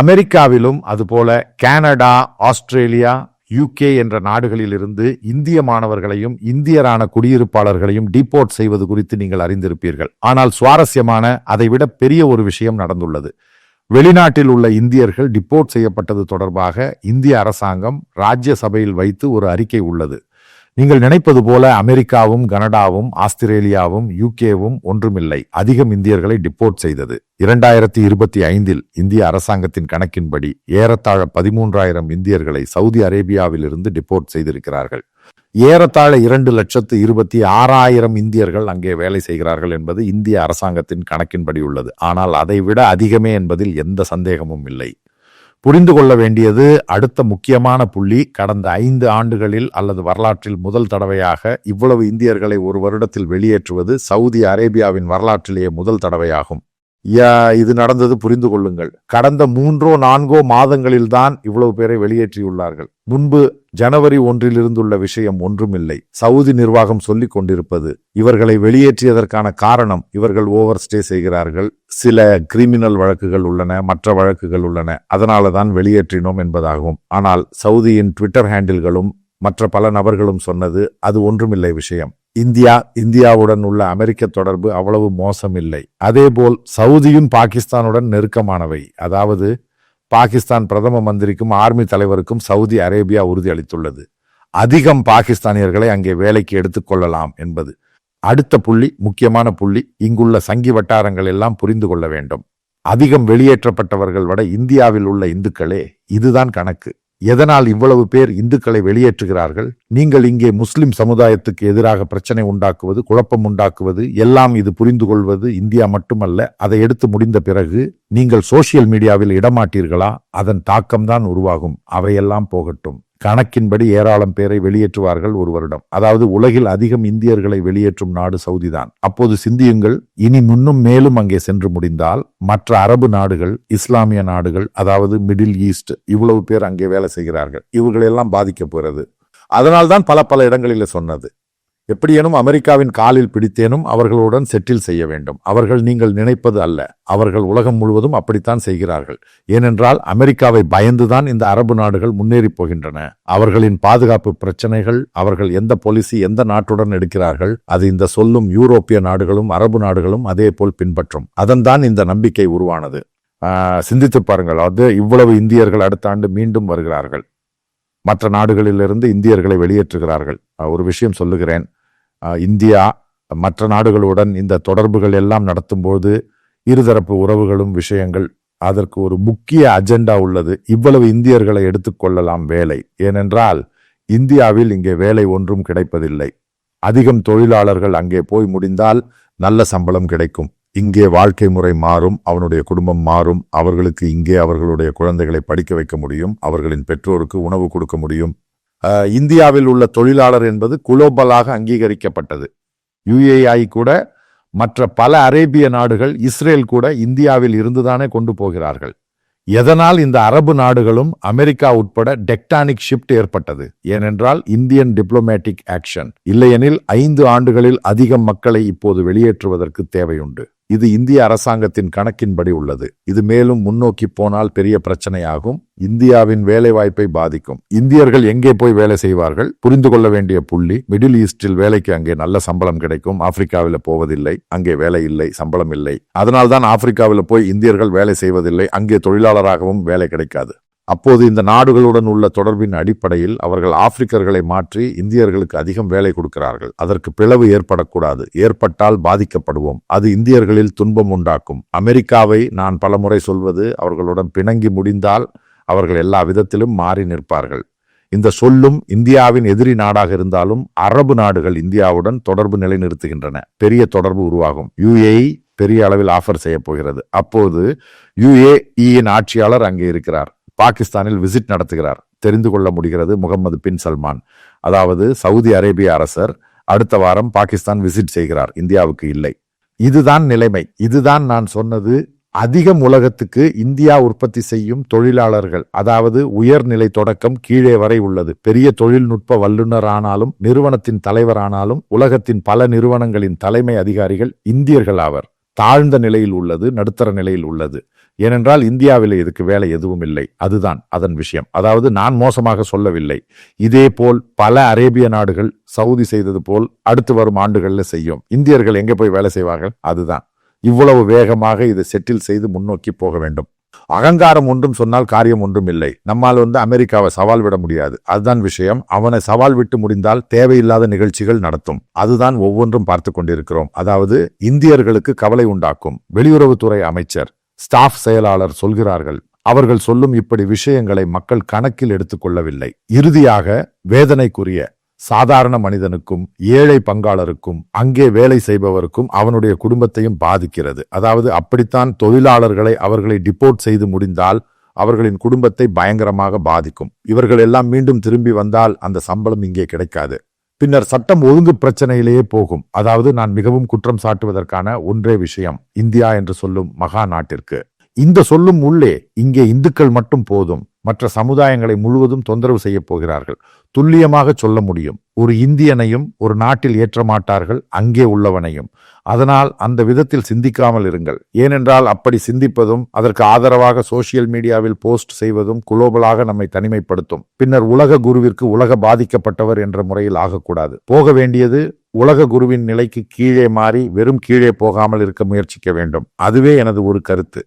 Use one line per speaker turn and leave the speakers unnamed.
அமெரிக்காவிலும் அதுபோல Canada Australia UK என்ற நாடுகளிலிருந்து இந்திய மாணவர்களையும் இந்தியரான குடியிருப்பாளர்களையும் டிபோர்ட் செய்வது குறித்து நீங்கள் அறிந்திருப்பீர்கள். ஆனால் சுவாரஸ்யமான அதைவிட பெரிய ஒரு விஷயம் நடந்துள்ளது. வெளிநாட்டில் உள்ள இந்தியர்கள் டிபோர்ட் செய்யப்பட்டது தொடர்பாக இந்திய அரசாங்கம் ராஜ்யசபையில் வைத்து ஒரு அறிக்கை உள்ளது. நீங்கள் நினைப்பது போல அமெரிக்காவும் கனடாவும் ஆஸ்திரேலியாவும் யூகேவும் ஒன்றுமில்லை. அதிகம் இந்தியர்களை டிப்போர்ட் செய்தது. இரண்டாயிரத்தி இருபத்தி ஐந்தில் இந்திய அரசாங்கத்தின் கணக்கின்படி ஏறத்தாழ பதிமூன்றாயிரம் இந்தியர்களை சவுதி அரேபியாவிலிருந்து டிப்போர்ட் செய்திருக்கிறார்கள். ஏறத்தாழ இரண்டு லட்சத்து இருபத்தி ஆறாயிரம் இந்தியர்கள் அங்கே வேலை செய்கிறார்கள் என்பது இந்திய அரசாங்கத்தின் கணக்கின்படி உள்ளது. ஆனால் அதைவிட அதிகமே என்பதில் எந்த சந்தேகமும் இல்லை. புரிந்து கொள்ள வேண்டியது அடுத்த முக்கியமான புள்ளி கடந்த ஐந்து ஆண்டுகளில் அல்லது வரலாற்றில் முதல் தடவையாக இவ்வளவு இந்தியர்களை ஒரு வருடத்தில் வெளியேற்றுவது சவுதி அரேபியாவின் வரலாற்றிலேயே முதல் தடவையாகும். இது நடந்தது புரிந்து கொள்ளுங்கள். கடந்த மூன்றோ நான்கோ மாதங்களில்தான் இவ்வளவு பேரை வெளியேற்றியுள்ளார்கள். முன்பு ஜனவரி ஒன்றிலிருந்துள்ள விஷயம் ஒன்றுமில்லை. சவுதி நிர்வாகம் சொல்லிக் கொண்டிருப்பது இவர்களை வெளியேற்றியதற்கான காரணம் இவர்கள் ஓவர் ஸ்டே செய்கிறார்கள். சில கிரிமினல் வழக்குகள் உள்ளன மற்ற வழக்குகள் உள்ளன. அதனால தான் வெளியேற்றினோம் என்பதாகும். ஆனால் சவுதியின் ட்விட்டர் ஹேண்டில்களும் மற்ற பல நபர்களும் சொன்னது அது ஒன்றுமில்லை விஷயம். இந்தியா இந்தியாவுடன் உள்ள அமெரிக்க தொடர்பு அவ்வளவு மோசமில்லை. அதேபோல் சவுதியும் பாகிஸ்தானுடன் நெருக்கமானவை. அதாவது பாகிஸ்தான் பிரதம மந்திரிக்கும் ஆர்மி தலைவருக்கும் சவுதி அரேபியா உறுதியளித்துள்ளது அதிகம் பாகிஸ்தானியர்களை அங்கே வேலைக்கு எடுத்துக்கொள்ளலாம் என்பது. அடுத்த புள்ளி முக்கியமான புள்ளி இங்குள்ள சங்கி வட்டாரங்கள் எல்லாம் புரிந்து கொள்ள வேண்டும். அதிகம் வெளியேற்றப்பட்டவர்கள் விட இந்தியாவில் உள்ள இந்துக்களே இதுதான் கணக்கு. எதனால் இவ்வளவு பேர் இந்துக்களை வெளியேற்றுகிறார்கள்? நீங்கள் இங்கே முஸ்லிம் சமுதாயத்துக்கு எதிராக பிரச்சனை உண்டாக்குவது குழப்பம் உண்டாக்குவது எல்லாம் இது புரிந்து கொள்வது இந்தியா மட்டுமல்ல அதை எடுத்து முடிந்த பிறகு நீங்கள் சோசியல் மீடியாவில் இடமாட்டீர்களா? அதன் தாக்கம்தான் உருவாகும். அவையெல்லாம் போகட்டும். கணக்கின்படி ஏராளம் பேரை வெளியேற்றுவார்கள் ஒரு வருடம். அதாவது உலகில் அதிகம் இந்தியர்களை வெளியேற்றும் நாடு சவுதிதான். அப்போது சிந்தியுங்கள் இனி முன்னும் மேலும் அங்கே சென்று முடிந்தால் மற்ற அரபு நாடுகள் இஸ்லாமிய நாடுகள் அதாவது மிடில் ஈஸ்ட் இவ்வளவு பேர் அங்கே வேலை செய்கிறார்கள். இவர்களெல்லாம் பாதிக்கப் போகிறது. அதனால்தான் பல பல இடங்களில் சொன்னது. எப்படியேனும் அமெரிக்காவின் காலில் பிடித்தேனும் அவர்களுடன் செட்டில் செய்ய வேண்டும். அவர்கள் நீங்கள் நினைப்பது அல்ல. அவர்கள் உலகம் முழுவதும் அப்படித்தான் செய்கிறார்கள். ஏனென்றால் அமெரிக்காவை பயந்துதான் இந்த அரபு நாடுகள் முன்னேறி போகின்றன. அவர்களின் பாதுகாப்பு பிரச்சனைகள் அவர்கள் எந்த பாலிசி எந்த நாட்டுடன் எடுக்கிறார்கள் அது இந்த சொல்லும் யூரோப்பிய நாடுகளும் அரபு நாடுகளும் அதே போல் பின்பற்றும். அதன்தான் இந்த நம்பிக்கை உருவானது. சிந்தித்து பாருங்கள். அது இவ்வளவு இந்தியர்கள் அடுத்த ஆண்டு மீண்டும் வருகிறார்கள். மற்ற நாடுகளிலிருந்து இந்தியர்களை வெளியேற்றுகிறார்கள். ஒரு விஷயம் சொல்லுகிறேன். இந்தியா மற்ற நாடுகளுடன் இந்த தொடர்புகள் எல்லாம் நடத்தும்போது இருதரப்பு உறவுகளும் விஷயங்கள் அதற்கு ஒரு முக்கிய அஜெண்டா உள்ளது. இவ்வளவு இந்தியர்களை எடுத்துக்கொள்ளலாம் வேலை. ஏனென்றால் இந்தியாவில் இங்கே வேலை ஒன்றும் கிடைப்பதில்லை. அதிகம் தொழிலாளர்கள் அங்கே போய் முடிந்தால் நல்ல சம்பளம் கிடைக்கும். இங்கே வாழ்க்கை முறை மாறும் அவனுடைய குடும்பம் மாறும் அவர்களுக்கு இங்கே அவர்களுடைய குழந்தைகளை படிக்க வைக்க முடியும் அவர்களின் பெற்றோருக்கு உணவு கொடுக்க முடியும் இந்தியாவில் உள்ள தொழிலாளர் என்பது குளோபலாக அங்கீகரிக்கப்பட்டது. யுஏஐ கூட மற்ற பல அரேபிய நாடுகள் இஸ்ரேல் கூட இந்தியாவில் இருந்துதானே கொண்டு போகிறார்கள். எதனால் இந்த அரபு நாடுகளும் அமெரிக்கா உட்பட டெக்டானிக் ஷிப்ட் ஏற்பட்டது? ஏனென்றால் இந்தியன் டிப்ளமேட்டிக் ஆக்ஷன். இல்லையெனில் ஐந்து ஆண்டுகளில் அதிகம் மக்களை இப்போது வெளியேற்றுவதற்கு தேவையுண்டு. இது இந்திய அரசாங்கத்தின் கணக்கின்படி உள்ளது. இது மேலும் முன்னோக்கி போனால் பெரிய பிரச்சனையாகும். இந்தியாவின் வேலைவாய்ப்பை பாதிக்கும். இந்தியர்கள் எங்கே போய் வேலை செய்வார்கள்? புரிந்து கொள்ள வேண்டிய புள்ளி மிடில் ஈஸ்டில் வேலைக்கு அங்கே நல்ல சம்பளம் கிடைக்கும். ஆப்பிரிக்காவில் போவதில்லை. அங்கே வேலை இல்லை சம்பளம் இல்லை. அதனால்தான் ஆப்பிரிக்காவில் போய் இந்தியர்கள் வேலை செய்வதில்லை. அங்கே தொழிலாளராகவும் வேலை கிடைக்காது. அப்போது இந்த நாடுகளுடன் உள்ள தொடர்பின் அடிப்படையில் அவர்கள் ஆப்பிரிக்கர்களை மாற்றி இந்தியர்களுக்கு அதிகம் வேலை கொடுக்கிறார்கள். அதற்கு பிளவு ஏற்படக்கூடாது. ஏற்பட்டால் பாதிக்கப்படுவோம். அது இந்தியர்களில் துன்பம் உண்டாக்கும். அமெரிக்காவை நான் பலமுறை சொல்வது அவர்களுடன் பிணங்கி முடிந்தால் அவர்கள் எல்லா விதத்திலும் மாறி நிற்பார்கள். இந்த சொல்லும் இந்தியாவின் எதிரி நாடாக இருந்தாலும் அரபு நாடுகள் இந்தியாவுடன் தொடர்பு நிலைநிறுத்துகின்றன. பெரிய தொடர்பு உருவாகும். யுஏஇ பெரிய அளவில் ஆஃபர் செய்ய போகிறது. அப்போது யுஏஇயின் ஆட்சியாளர் அங்கே இருக்கிறார். பாகிஸ்தானில் விசிட் நடத்துகிறார். தெரிந்து கொள்ள முடிகிறது முகமது பின் சல்மான். அதாவது சவுதி அரேபிய அரசர் அடுத்த வாரம் பாகிஸ்தான் விசிட் செய்கிறார். இந்தியாவுக்கு இல்லை. இதுதான் நிலைமை. இதுதான் நான் சொன்னது. அதிகம் உலகத்துக்கு இந்தியா உற்பத்தி செய்யும் தொழிலாளர்கள் அதாவது உயர்நிலை தொடக்கம் கீழே வரை உள்ளது. பெரிய தொழில்நுட்ப வல்லுநரானாலும் நிறுவனத்தின் தலைவரானாலும் உலகத்தின் பல நிறுவனங்களின் தலைமை அதிகாரிகள் இந்தியர்கள் ஆவர். தாழ்ந்த நிலையில் உள்ளது நடுத்தர நிலையில் உள்ளது. ஏனென்றால் இந்தியாவில் இதுக்கு வேலை எதுவும் இல்லை. அதுதான் அதன் விஷயம். அதாவது நான் மோசமாக சொல்லவில்லை. இதே போல் பல அரேபிய நாடுகள் சவுதி செய்தது போல் அடுத்து வரும் ஆண்டுகளில் செய்யும். இந்தியர்கள் எங்கே போய் வேலை செய்வார்கள்? அதுதான். இவ்வளவு வேகமாக இதை செட்டில் செய்து முன்னோக்கி போக வேண்டும். அகங்காரம் ஒன்றும் சொன்னால் காரியம் ஒன்றும் இல்லை. நம்மால் வந்து அமெரிக்காவை சவால் விட முடியாது. அதுதான் விஷயம். அவனை சவால் விட்டு முடிந்தால் தேவையில்லாத நிகழ்ச்சிகள் நடத்தும். அதுதான் ஒவ்வொன்றும் பார்த்து கொண்டிருக்கிறோம். அதாவது இந்தியர்களுக்கு கவலை உண்டாக்கும். வெளியுறவுத்துறை அமைச்சர் ஸ்டாஃப் செயலாளர் சொல்கிறார்கள் அவர்கள் சொல்லும் இப்படி விஷயங்களை மக்கள் கணக்கில் எடுத்துக்கொள்ளவில்லை. இறுதியாக வேதனைக்குரிய சாதாரண மனிதனுக்கும் ஏழை பங்காளருக்கும் அங்கே வேலை செய்பவருக்கும் அவனுடைய குடும்பத்தையும் பாதிக்கிறது. அதாவது அப்படித்தான் தொழிலாளர்களை அவர்களை டிப்போர்ட் செய்து முடிந்தால் அவர்களின் குடும்பத்தை பயங்கரமாக பாதிக்கும். இவர்கள் எல்லாம் மீண்டும் திரும்பி வந்தால் அந்த சம்பளம் இங்கே கிடைக்காது. பின்னர் சட்டம் ஒழுங்கு பிரச்சனையிலேயே போகும். அதாவது நான் மிகவும் குற்றம் சாட்டுவதற்கான ஒன்றே விஷயம் இந்தியா என்று சொல்லும் மகா நாட்டிற்கு இந்த சொல்லும் உள்ளே இங்கே இந்துக்கள் மட்டும் போதும். மற்ற சமுதாயங்களை முழுவதும் தொந்தரவு செய்ய போகிறார்கள். துல்லியமாக சொல்ல முடியும். ஒரு இந்தியனையும் ஒரு நாட்டில் ஏற்ற மாட்டார்கள் அங்கே உள்ளவனையும். அதனால் அந்த விதத்தில் சிந்திக்காமல் இருங்கள். ஏனென்றால் அப்படி சிந்திப்பதும் அதற்கு ஆதரவாக சோசியல் மீடியாவில் போஸ்ட் செய்வதும் குளோபலாக நம்மை தனிமைப்படுத்தும். பின்னர் உலக குருவிற்கு உலக பாதிக்கப்பட்டவர் என்ற முறையில் ஆகக்கூடாது. போக வேண்டியது உலக குருவின் நிலைக்கு கீழே மாறி வெறும் கீழே போகாமல் இருக்க முயற்சிக்க வேண்டும். அதுவே எனது ஒரு கருத்து.